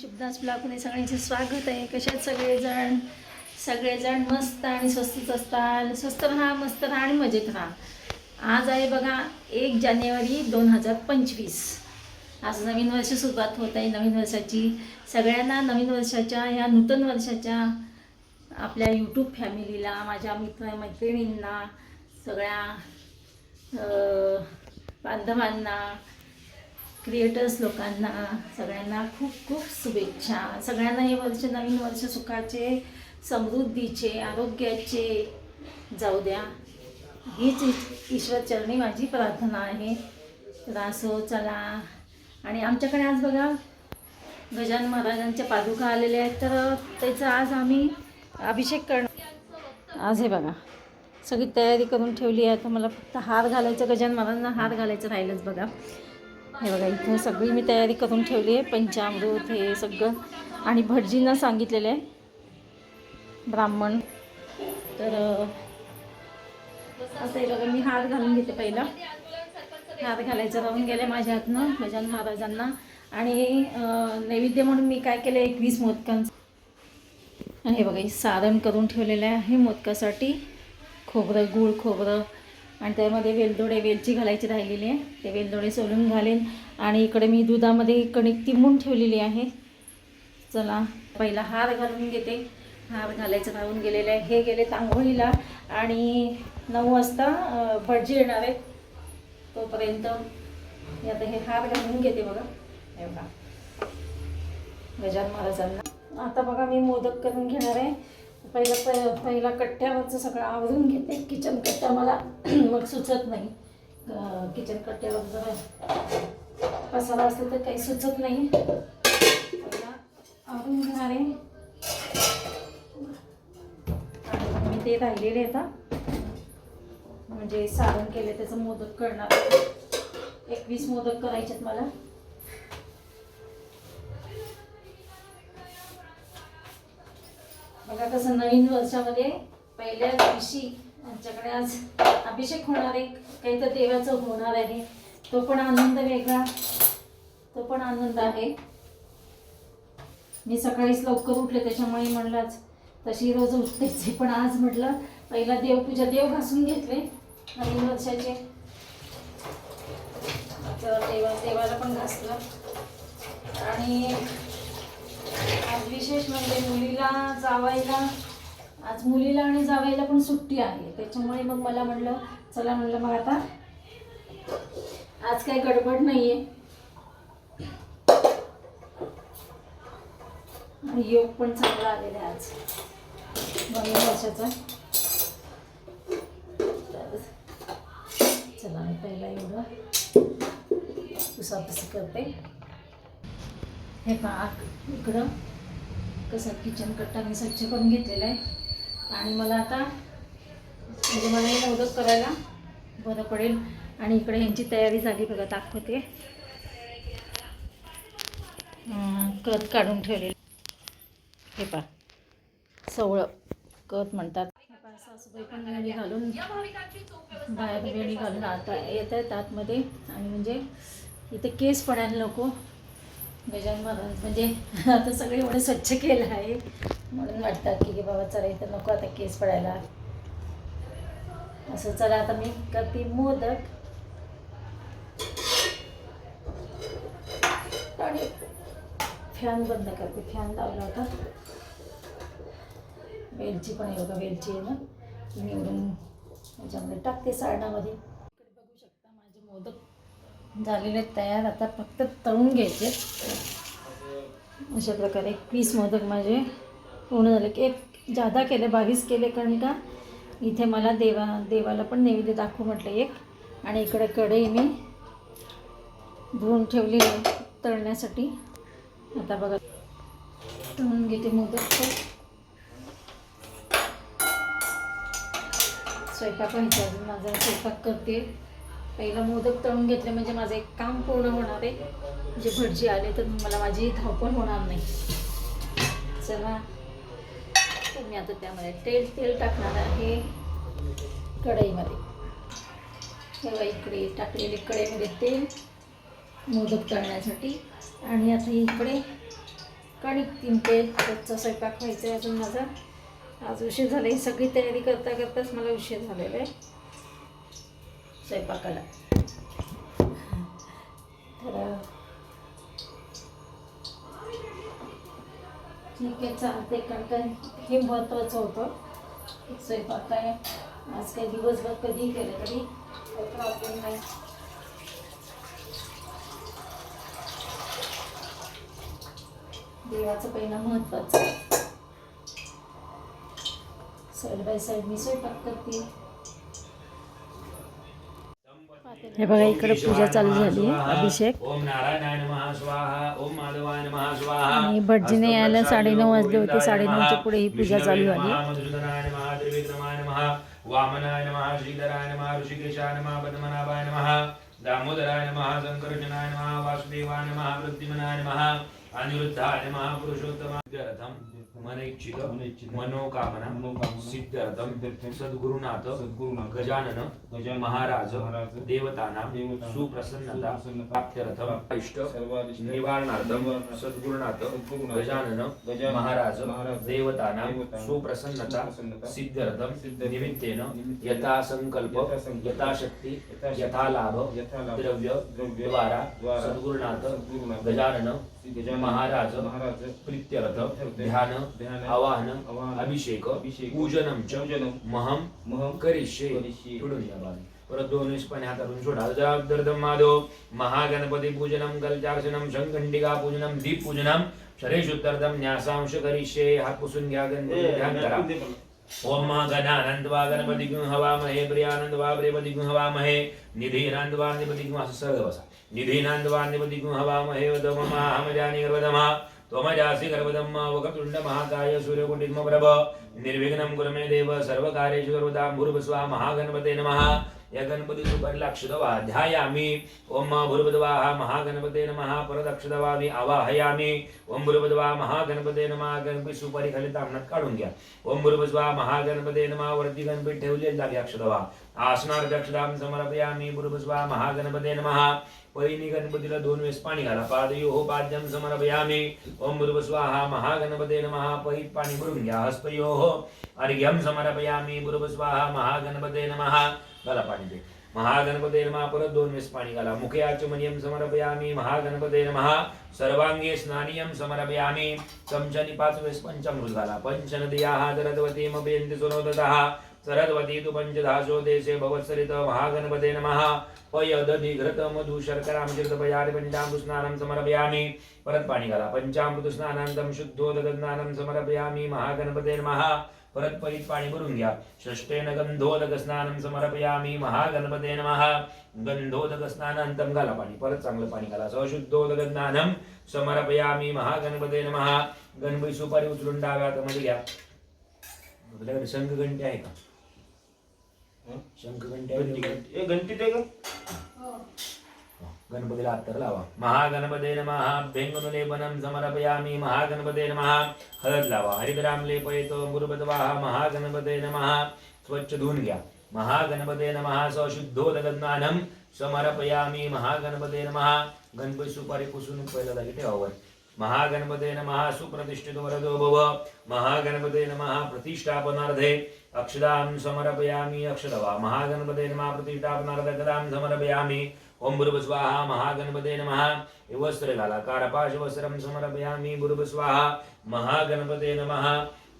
शिवदास ब्लॉकमध्ये सगळ्यांचे स्वागत आहे. कशात सगळेजण? सगळेजण मस्त आणि स्वस्तच असतात स्वस्त राहा मस्त राहा आणि मजेत राहा. आज आहे बघा एक जानेवारी दोन हजार पंचवीस. आज नवीन वर्ष सुरुवात होत आहे. नवीन वर्षाची सगळ्यांना नवीन वर्षाच्या ह्या नूतन वर्षाच्या आपल्या यूट्यूब फॅमिलीला माझ्या मित्र मैत्रिणींना सगळ्या बांधवांना क्रिएटर्स लोकांना सगळ्यांना खूप खूप शुभेच्छा. सगळ्यांना हे वर्ष नवीन वर्ष सुखाचे समृद्धीचे आरोग्याचे जाऊ द्या. हीच ईश- ईश्वरचरणी माझी प्रार्थना आहे. रासो चला. आणि आमच्याकडे आज बघा गजान महाराजांच्या पादुका आलेल्या आहेत. तर त्याचा आज आम्ही अभिषेक करणार. आज हे बघा सगळी तयारी करून ठेवली आहे. तर मला फक्त हार घालायचं गजान महाराजांना हार घालायचं राहिलंच बघा. हे बघा इथं सगळी मी तयारी करून ठेवली आहे. पंचामृत हे सगळं. आणि भटजींना सांगितलेलं आहे. ब्राह्मण. तर असं आहे बघा मी हार घालून घेते पहिला. हार घालायचं राहून गेले माझ्या हातनं गजान महाराजांना. आणि नैवेद्य म्हणून मी काय केलं एकवीस मोदकांचं हे बघा सारण करून ठेवलेलं आहे मोदकासाठी. खोबरं गूळ खोबरं. आणि त्यामध्ये वेलदोडे वेलची घालायची राहिलेली आहे. ते वेलदोडे सोलून घालेन. आणि इकडे मी दुधामध्ये कणिक तिंबून ठेवलेली आहे. चला पहिला हार घालून घेते. हार घालायचं राहून गेलेलं आहे. हे गेले तांघोळीला आणि नऊ वाजता भटजी येणार आहेत तोपर्यंत मी आता हे हार घालून घेते बघा. हे बघा. गजान महाराजांना. आता बघा मी मोदक करून घेणार आहे. पहिला प पहिला कट्ट्यावरचं सगळं आवरून घेते. किचन कट्ट्या मला मग सुचत नाही. किचन कट्ट्यावर जर पसारा असलं तर काही सुचत नाही. पहिला आवरून घेणार आहे. मी ते राहिलेले आता म्हणजे सारण केले त्याचं मोदक करणार. एकवीस मोदक करायचेत मला. बघा कसं नवीन वर्षामध्ये पहिल्या दिवशी आमच्याकडे आज अभिषेक होणार आहे. काही तर देवाचं होणार आहे. तो पण आनंद वेगळा. तो पण आनंद आहे. मी सकाळीच लवकर उठले त्याच्यामुळे म्हणलाच तशी रोज उठतेच पण आज म्हटलं पहिला देवपूजा देव घासून घेतले नवीन वर्षाचे. देवा देवाला पण घासलं. आणि आज विशेष म्हणजे मुलीला जावायला आज मुलीला आणि जावायला पण सुट्टी आहे. त्याच्यामुळे मग मला म्हणलं चला म्हणलं मग आता आज काही गडबड नाही आहे योग पण चांगला आलेला आहे आज. नवीन वर्षाचा. चला मी पहिला एवढं. तसं करते. हे पहा इकडं. कसं किचन कट्टा मी स्वच्छ करून घेतलेला आहे. आणि मला आता म्हणजे मला हे मोदक करायला बरं पडेल. आणि इकडे ह्यांची तयारी झाली बघा दाखवते. अं, कत काढून ठेवलेलं. हे पहा सवळं कत म्हणतात. सासूबाई पण वेणी घालून. बाहेर वेणी घालून आता येत आहेत आतमध्ये. आणि म्हणजे इथे केस पडायला नको. गजान महाराज. म्हणजे आता सगळे एवढं स्वच्छ केलं आहे. म्हणून वाटतात की की बाबा चला इथं नको आता केस पडायला. असं चला आता मी करते मोदक. आणि फॅन बंद करते. फॅन लावला होता. वेलची पण आहे बघा वेलची आहे ना. निवडून त्याच्यामध्ये टाकते सारणामध्ये इकडे बघू शकता माझे मोदक झालेले तयार आता फक्त तळून घ्यायचे. अशा प्रकारे एक वीस मोदक माझे पूर्ण झाले. की एक जादा केले बावीस केले कारण का इथे मला देवा देवाला पण नैवेद्य दाखवू म्हटलं एक. आणि इकडे कढई मी धुवून ठेवली तळण्यासाठी. आता बघा. तळून घेते मोदक स्वयंपाक व्हायचा अजून माझा स्वयंपाक करते. पहिला मोदक तळून घेतले म्हणजे माझं एक काम पूर्ण होणार आहे. म्हणजे भटजी आले तर मला माझी धावपण होणार नाही. चला. तर मी आता त्यामध्ये तेल तेल टाकणार आहे कढईमध्ये. तेव्हा इकडे टाकलेले कढईमध्ये तेल मोदक तळण्यासाठी. आणि आता इकडे कणिक तीन रोजचा स्वयंपाक व्हायचा आहे अजून माझा. आज उशीर झाला. ही सगळी तयारी करता करताच मला उशीर झालेला आहे. स्वयंपाकाला. तर ठीक आहे चालते कारण का हे महत्त्वाचं होतं. स्वयंपाक काय आज काही दिवसभर कधीही केलं तरी काही प्रॉब्लेम नाही. देवाचं पहिलं महत्त्वाचं. आहे साईड बाय साईड मी स्वयंपाक करते. हे बघा इकडे पूजा चालू झाली आहे अभिषेक. आणि भटजीने यायला साडेनऊ वाजले होते साडेनऊच्या पुढे ही पूजा चालू झाली. वामनाय नमः श्रीधराय नमः ऋषिकेशाय नमः पद्मनाभाय नमः दामोदराय नमः संकर्षणाय नमः वासुदेवाय नमः वृद्धिमनाय नमः अनिरुद्धाय नमः पुरुषोत्तम मनैच्छित मनोकामना सिद्ध्यर्थम सद्गुरुनाथ गजानन महाराज देवतानां सुप्रसन्नता प्राप्त्यर्थम इष्ट निवारणार्थम सद्गुरुनाथ गजानन महाराज देवतानां सुप्रसन्नता सिद्ध्यर्थम निमित्तेन यथा संकल्प यथा शक्ती यथा लाभ द्रव्य द्वारा सद्गुरुनाथ गजानन महाराज प्रीत्यर्थ ध्यान आवाहन अभिषेक पूजनम च महम करिष्ये पुढून या बाजूला. परत दोन पाणी हातातून सोडा. माधव महागणपती पूजनम कलचार्चनम शंखंडिका पूजनम दीप पूजनम शरेशुत्तर्दम न्यासांश करिष्ये. हात पुसून घ्या गणपती ध्यान करा. ओम वा गणपती गुण हवामहे प्रियानंद वा प्रियपती गुण हवामहे निधीनांद वा निपती गुण असं सहज बसा. निधीनांद वा निपती गुण हवामहे वदम महामजानी गर्वदमा त्वमजासि गर्वदम वक्रतुंड महाकाय निर्विघ्नं कुरु मे देव सर्वकार्येषु सर्वदा भूर्भुस्वा महागणपते नमः। या गणपती सुपरिलक्षितवा ध्यायामि. ओम भूर्भुद्वाः महागणपते नमः. परदक्षितवामि आवाहयामि. ओम भूर्भदवा महागणपते महा गणपती सुपारी खाली तामणात काढून घ्या. ओम भूर्भजवा महागणपते नमः. वरती गणपती ठेवले जागे अक्षदवा. आसनार अक्षदाम समर्पयामि. भूर्भजवा महागणपते नमः. पहिली गणपतीला दोन वेळेस पाणी घाला. पादयो हो पाद्यम समर्पयामि. ओम भूर्भुस्वाहा महागणपते नमः. पहित पाणी भरून घ्या. हस्तयो हो अर्घ्यम समर्पयामि भूर्भुस्वाहा महागणपते नमः. घाला पाणी दे महागणपते महा परत दोन वेळेस पाणी घाला. मुखे आचमनियम समर्पयामि. महागणपते महा सर्वांगे स्नानियम समर्पयामि. चमच्यानी पाच वेळेस पंचामृत घाला. पंचनदियाः दरद्वती मभेन्ति सुरोदतः सरस्वती तु पंचदासो देशे भवत्सरित. महागणपते नमः. पयदधि घृत मधु शर्करामृत पयारि समर्पयामि. परत पाणी घाला. पंचामृत स्नानांतम समर्पयामि. महागणपते नमः. परत परीत पाणी भरून घ्या. षष्ठेन गंधोदक स्नानं समर्पयामि महागणपते नमः. गंधोदक स्नानांतम घाला पाणी. परत चांगलं पाणी घाला. सशुद्धोदक स्नानं समर्पयामि महागणपते नमः. गणपती सुपारी उचलून डाव्या हातामध्ये घ्या. आपल्याकडे शंख घंटी आहे का? शंख घंटी? घंटी ते का? गणपतीला अत्तर लावा. महागणपते नमः. भेंगनुलेपनं समर्पयामि. महागणपते नमः. हळद लावा. हरिद्राम लेपयतो. गुरुपतवाह महागणपते नमः. स्वच्छ धुवून घ्या. महागणपते नमः. स्वशुद्धोदगज्ञानम समर्पयामि. महागणपते नमः. गणपती सुपारी पुसून पहिला जागी ठेवावर महागणपते नमः. सुप्रतिष्ठित वरदो भव. महागणपते नमः. प्रतिष्ठापनार्धे अक्षदां समर्पयामि. अक्षदवा. महागणपते नमः. प्रतिष्ठापनार्थे गदां समर्पयामि. ओम भूर्भुस्वाहा महागणपते नमः। हे वस्त्र घाला कारपाश वस्त्रं समर्पयामि भूर्भुस्वाहा महागणपते नमः।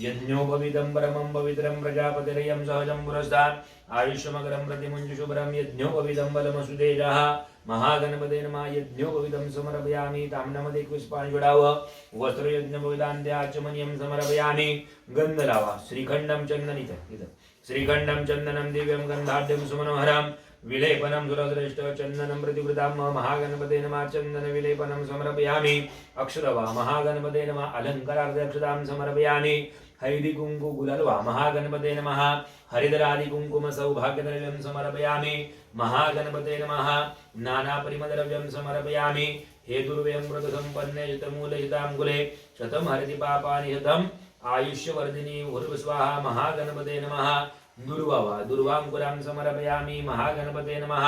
यज्ञोपविदं परमं पवित्रं प्रजापतिरयं सहजं पुरस्तात्। आयुष्यमगरं प्रतिमुञ्जुशुभ्रं यज्ञोपविदं बलमसुतेजः। महागणपते नमः यज्ञोपविदं समर्पयामि ताम्नामध्ये एकवीस पाणी आचमनीयं समर्पयामि। गंध श्रीखण्डं श्रीखंडं चंदन इथं दिव्यं गन्धाढ्यं सुमनोहरं विलेपनं सुरश्रेष्ठ चन्दनं प्रतिकृतां महागणपते नमः चन्दन विलेपनं समर्पयामि। अक्षरवा महागणपते नमः अलङ्कारार्थे अक्षतां समर्पयामि। हैदि कुङ्कु गुलल्वा महागणपते नमः हरिदरादिकुङ्कुमसौभाग्यद्रव्यं समर्पयामि। महागणपते नमः नानापरिमद्रव्यं समर्पयामि। हेतुर्व्यं मृतसम्पन्ने शतमूलहिताङ्कुले शतं हरिति पापानि शतम् आयुष्यवर्धिनी उर्वस्वाहा महागणपते नमः। दुर्वावा दुर्वाङ्कुरां समर्पयामि महागणपते नमः।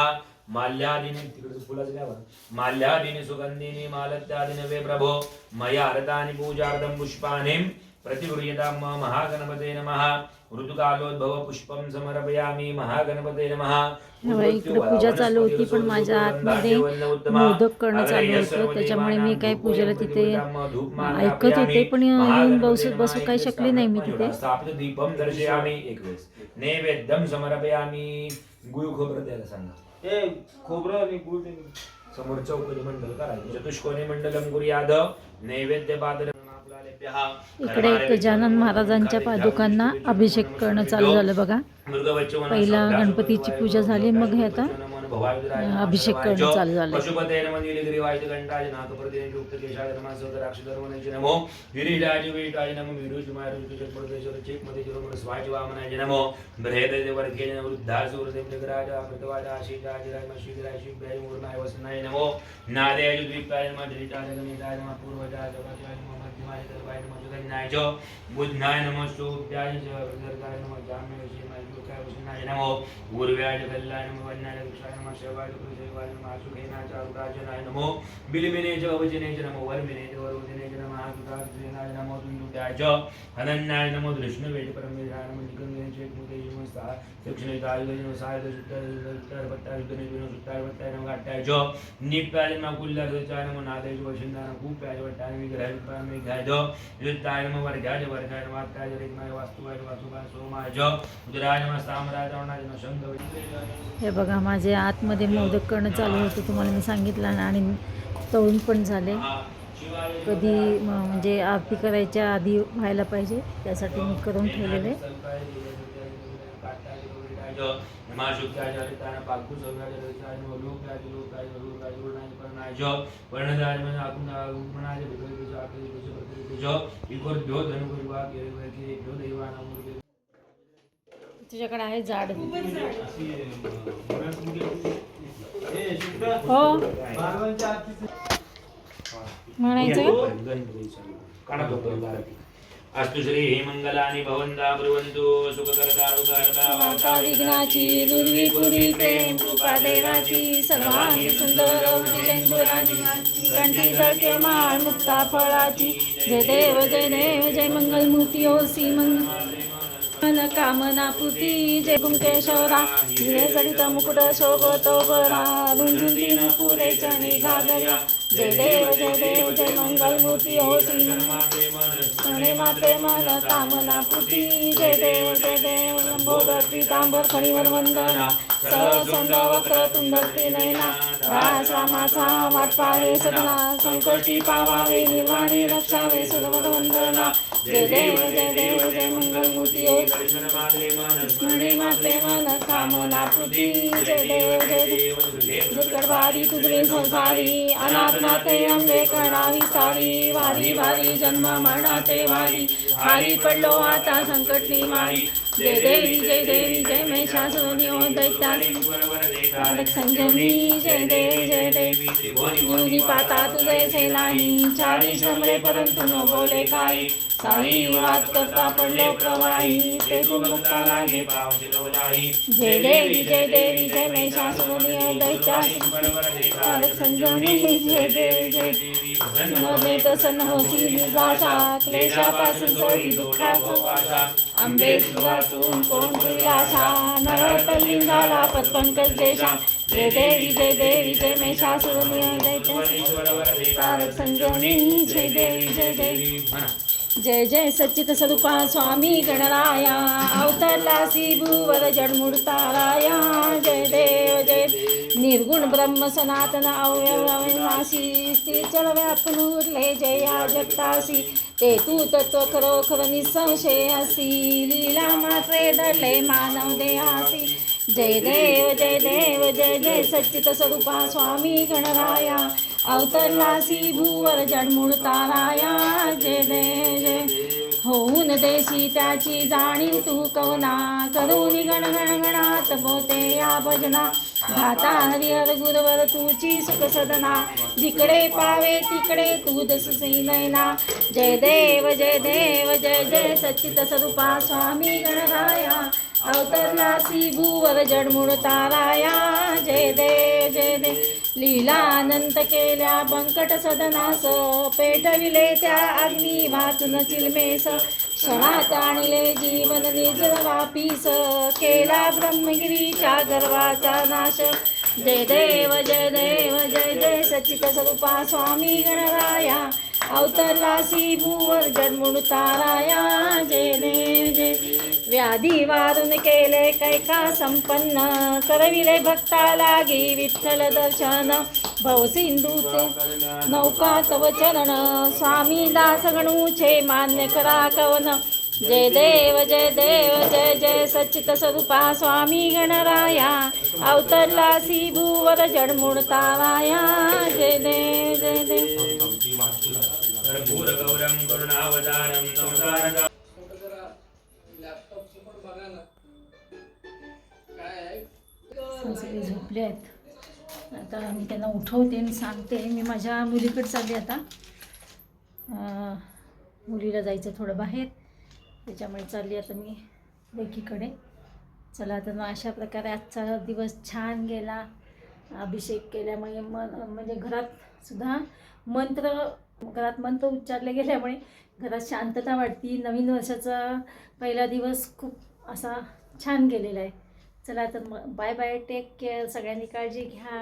माल्यादिनी तिकडे फुलाचं काय माल्यादिनी सुगंधिनी मालत्यादिनी वे प्रभो। मया रतानि पूजार्थं पुष्पाणि। प्रतिगृह्यतां मम महागणपते नमः। ऋतुकालोद्भव पुष्पं समर्पयामि महागणपते नमः। तेव्हा इकडे पूजा चालू होती पण माझ्या आतमध्ये मोदक करणं चालू होतं. त्याच्यामुळे मी काय पूजेला तिथे ऐकत होते पण येऊन बसू बसू काही शकले नाही मी तिथे. खोबरं हे आणि गुळ समोर चौकडी मंडल करायचं. चतुष्कोणी मंडलम कुर्याद नैवेद्य पादर इकडे गजानन महाराजांच्या पादुकांना अभिषेक करणं चालू झालं बघा. पहिला गणपतीची पूजा झाली मग हे आता अभिषेक करणं चालू झालं नम. नीलगिरीवाय गणराज नागप्रदे युक्त केशाय नम सौदराक्ष धर्मने नमो गिरिराज वेटाय नम विरुज मारुज तुझ परदेश्वर चेकमध्ये चिरमण स्वाज वामनाय नमो ब्रहेद वर्गे नम वृद्धा सूरदेव जगराज अमृतवाज आशीष राजराज मशीराज शिवभ्याय मूर्णाय वसनाय नमो नादय द्वीपाय नम धरिताय गणिताय नम पूर्वजाय जगताय नम मध्यमाय दर्वाय नम जगन्नाय च बुद्धाय नम शोभ्याय च प्रदर्गाय नम जाम्य विषयमाय लोकाय वसनाय नमो गुरुव्याय कल्याय नम वन्याय वृक्षाय नम शिवाय गुरुदेवाय नम आशुकेनाय च अरुराजनाय नमो बिलिमिने च अवजने च नमो वर्मिने च वरुदिने च नम आशुकाय नमो दुन्दुत्याय च अनन्याय नमो विष्णुवे च परमेशाय नमो निगंगे च मुदे नमस्ता दक्षिणेताय नम साय सुत्तर सुत्तर पत्ताय सुत्तर नम सुत्ताय पत्ताय नम गाट्याय च निप्याय नम कुल्लाय च नमो नादे च वशिंदा नम कुप्याय च वट्टाय विग्रहाय च मेघाय युद्धाय नम वर्गाय वर्गाय रेग्माय वास्तुवाय सोमाय च उदराय नम सामराय च नम शंख हे बघा माझे आतमध्ये मोदक करणं चालू होतं तुम्हाला मी सांगितलं ना आणि तळून पण झाले. कधी म्हणजे आरती करायच्या आधी व्हायला पाहिजे त्यासाठी मी करून ठेवलेले. तुझ्याकडे आहे झाड. हे. हो. म्हणायचं? अस्तु श्री मंगलानि भवन्ता ब्रुवन्तु सुखकरता माता विघ्नाची दुर्वी पुरी प्रेम कृपा देवाची सर्वांगी सुंदर विजयंदुराची कंठी जळके माळ मुक्ता फळाची जय देव जय देव जय मंगलमूर्ती ओसी मंगल मन कामना पुती जय कुंकेश्वरा जय सरित मुकुट शोभतो बरा रुंझुंतीन पुरे चणी घागऱ्या जय देव जय देव जय मंगल मूर्ती मंगलमूर्ती ओसी खणे माते मन कामना पुती जय देव जय देव लंबोदर पीतांबर खणीवर वंदना सहसंग वक्र तुंडते नयना रास रामाचा वाट पाहे सदना संकटी पावावे निर्वाणी रक्षावे सुरवत वंदना जय देव जय वारी वारी जन्म हारी पडलो आता संकटनी मारी जय देवी जय देवी जय महिषासुनी ओ दैत्यारी संजनी जय देव जय देवी पाता तुझे सेनानी चारी समरे परंतु न बोले काही साई वाद करता पडलो प्रवाही ते मुक्ता लागे जय देवी जय देवी जय महिषासुनी ओ दैत्यारी तारक संजनी जय देवी. जय देवी प्रसन्न होती निराशा क्लेशापासून सोडी दुःखाचा आंबे वाचून कोण तुलाशा नरत लिंगाला पतपंकज देशा जय देवी जय देवी जय महिषासुरनी दैत्य संजनी जय देवी जय देवी. जय जय सच्चित स्वरूपा स्वामी गणराया अवतरला सी भूवर जडमूर्ताराया जय देव जय निर्गुण ब्रह्म सनातन अव्यवनाशी स्थिर व्यापून उरले जया जगतासी. ते तू तत्व खरोखर निसंशय असी लीला मात्रे दले मानव देहासी. जय देव जय देव जय जय सच्चित स्वरूपा स्वामी गणराया अवतरलासी भूवर जडमूळ ताराया जय दे जय होऊन देशी त्याची जाणीव तू कवना करून गण बोते या भजना. भाता हरिहर गुरवर तुची सुख सदना. जिकडे पावे तिकडे तू दससी नैना जय देव जय देव जय जय सच्चित स्वरूपा स्वामी गणराया. अवतरलासी भूवर जडमुळ ताराया जय देव जय दे लीला अनंत केल्या बंकट सदनास पेटविले त्या अग्नी वाचून चिलमेस क्षणात आणले जीवन निर्जल वापीस केला ब्रह्मगिरीच्या गर्वाचा नाश. जय देव जय देव जय जय सचित स्वरूपा स्वामी गणराया अवतरलासी भूवर जन्मुळ ताराया. जय देव जय व्याधी वारून केले कैका संपन्न? करविले भक्ता लागी विठ्ठल दर्शन. भवसिंधू ते नौका तव चरण. स्वामी दास गणूचे मान्य करा कवन. जय देव जय देव जय जय सच्चित स्वरूपा स्वामी गणराया. अवतरलासी भूवर जडमुळ ताराया जय देव जय देव कर्पूरगौरं सगळे झोपले आहेत. आता मी त्यांना उठवते आणि सांगते. मी माझ्या मुलीकडे चालले आता. मुलीला जायचं थोडं बाहेर. त्याच्यामुळे चालली आता मी लेकीकडे. चला तर मग अशा प्रकारे आजचा दिवस छान गेला. अभिषेक केल्यामुळे मन म्हणजे घरात सुद्धा मंत्र घरात मंत्र उच्चारले गेल्यामुळे घरात शांतता वाटती नवीन वर्षाचा पहिला दिवस खूप असा छान गेलेला आहे. चला तर मग बाय बाय टेक केअर सगळ्यांनी काळजी घ्या.